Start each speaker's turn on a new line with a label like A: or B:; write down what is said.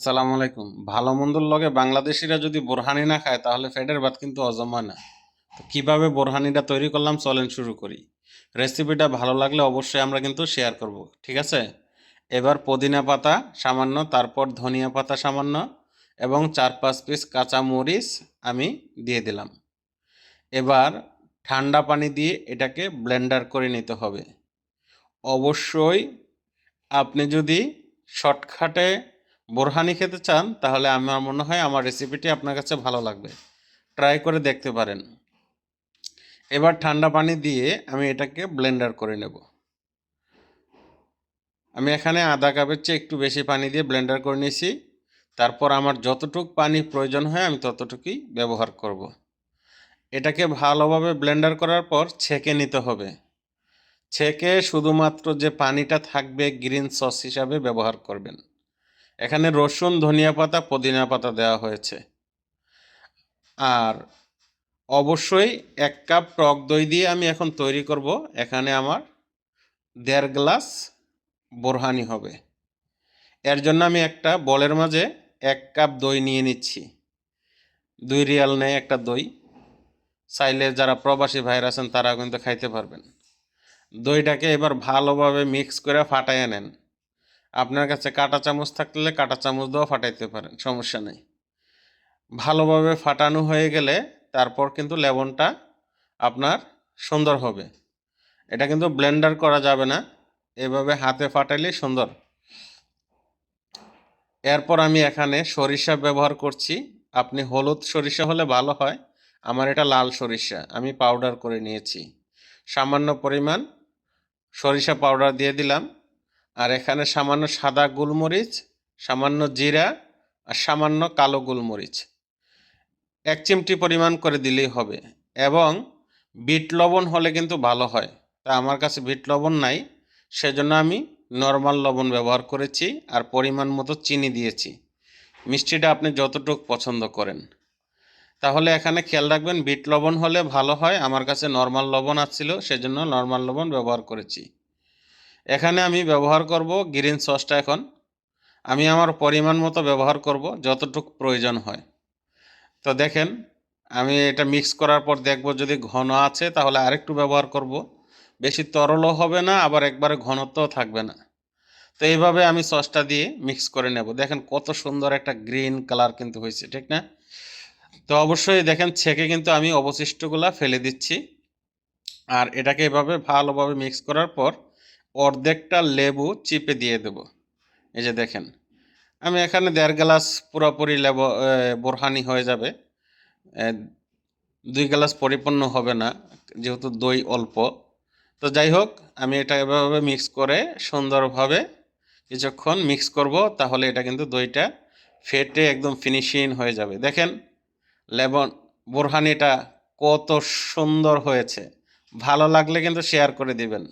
A: সালাম আলাইকুম। ভালো মন্দর লগে বাংলাদেশিরা যদি বোরহানি না খায়, তাহলে ফ্যাটের ভাত কিন্তু অজমা না। তো কীভাবে বোরহানিটা তৈরি করলাম, চলেন শুরু করি। রেসিপিটা ভালো লাগলে অবশ্যই আমরা কিন্তু শেয়ার করব, ঠিক আছে? এবার পুদিনা পাতা সামান্য, তারপর ধনিয়া পাতা সামান্য, এবং চার পাঁচ পিস কাঁচা মরিচ আমি দিয়ে দিলাম। এবার ঠান্ডা পানি দিয়ে এটাকে ব্লেন্ডার করে নিতে হবে। অবশ্যই আপনি যদি শর্টকাটে বোরহানি খেতে চান, তাহলে আমার মনে হয় আমার রেসিপিটি আপনার কাছে ভালো লাগবে। ট্রাই করে দেখতে পারেন। এবার ঠান্ডা পানি দিয়ে আমি এটাকে ব্লেন্ডার করে নেব। আমি এখানে আধা কাপের চেয়ে একটু বেশি পানি দিয়ে ব্লেন্ডার করে নিয়েছি। তারপর আমার যতটুক পানি প্রয়োজন হয়, আমি ততটুকুই ব্যবহার করব। এটাকে ভালোভাবে ব্লেন্ডার করার পর ছেঁকে নিতে হবে। ছেঁকে শুধুমাত্র যে পানিটা থাকবে গ্রিন সস হিসাবে ব্যবহার করবেন। এখানে রসুন, ধনিয়া পাতা, পুদিনা পাতা দেওয়া হয়েছে। আর অবশ্যই এক কাপ টক দই দিয়ে আমি এখন তৈরি করব। এখানে আমার দেড় গ্লাস বোরহানি হবে। এর জন্য আমি একটা বলের মাঝে এক কাপ দই নিয়ে নিচ্ছি। দুই রিয়াল নেয় একটা দই। চাইলে যারা প্রবাসী ভাইরা আছেন তারা কিন্তু খাইতে পারবেন। দইটাকে এবার ভালোভাবে মিক্স করে ফাটাইয়া নেন। আপনার কাছে কাঁটা চামচ থাকলে কাঁটা চামচ দিয়েও ফাটাইতে পারেন, সমস্যা নেই। ভালোভাবে ফাটানো হয়ে গেলে তারপর কিন্তু লেবনটা আপনার সুন্দর হবে। এটা কিন্তু ব্লেন্ডার করা যাবে না, এভাবে হাতে ফাটাইলেই সুন্দর। এরপর আমি এখানে সরিষা ব্যবহার করছি। আপনি হলুদ সরিষা হলে ভালো হয়, আমার এটা লাল সরিষা, আমি পাউডার করে নিয়েছি। সামান্য পরিমাণ সরিষা পাউডার দিয়ে দিলাম। আর এখানে সামান্য সাদা গোলমরিচ, সামান্য জিরা আর সামান্য কালো গোলমরিচ। এক চিমটি পরিমাণ করে দিলেই হবে এবং বিট লবণ হলে কিন্তু ভালো হয়। তা আমার কাছে বিট লবণ নাই, সেজন্য আমি নর্মাল লবণ ব্যবহার করেছি আর পরিমাণ মতো চিনি দিয়েছি। মিষ্টিটা আপনি যতটুকু পছন্দ করেন। তাহলে এখানে খেয়াল রাখবেন বিট লবণ হলে ভালো হয়, আমার কাছে নর্মাল লবণ আসছিল সেজন্য নর্মাল লবণ ব্যবহার করেছি। এখানে আমি ব্যবহার করব গ্রিন সসটা এখন। আমি আমার পরিমাণ মতো ব্যবহার করব যতটুক প্রয়োজন হয়। তো দেখেন, আমি এটা মিক্স করার পর দেখব যদি ঘন আছে তাহলে আরেকটু ব্যবহার করব। বেশি তরলও হবে না, আবার একবারে ঘনত্বও থাকবে না। তো এইভাবে আমি সসটা দিয়ে মিক্স করে নেব। দেখেন কত সুন্দর একটা গ্রিন কালার কিন্তু হয়েছে, ঠিক না? তো অবশ্যই দেখেন ছেঁকে কিন্তু আমি অবশিষ্টগুলা ফেলে দিচ্ছি। আর এটাকে এভাবে ভালোভাবে মিক্স করার পর অর্ধেকটা লেবু চিপে দিয়ে দেব। এই যে দেখেন, আমি এখানে দেড় গ্লাস পুরোপুরি লেবু বোরহানি হয়ে যাবে। দুই গ্লাস পরিপূর্ণ হবে না, যেহেতু দই অল্প। তো যাই হোক, আমি এটা এভাবে মিক্স করে সুন্দরভাবে কিছুক্ষণ মিক্স করব, তাহলে এটা কিন্তু দইটা ফেটে একদম ফিনিশিং হয়ে যাবে। দেখেন, লেবন, বোরহানিটা কত সুন্দর হয়েছে। ভালো লাগলে কিন্তু শেয়ার করে দিবেন।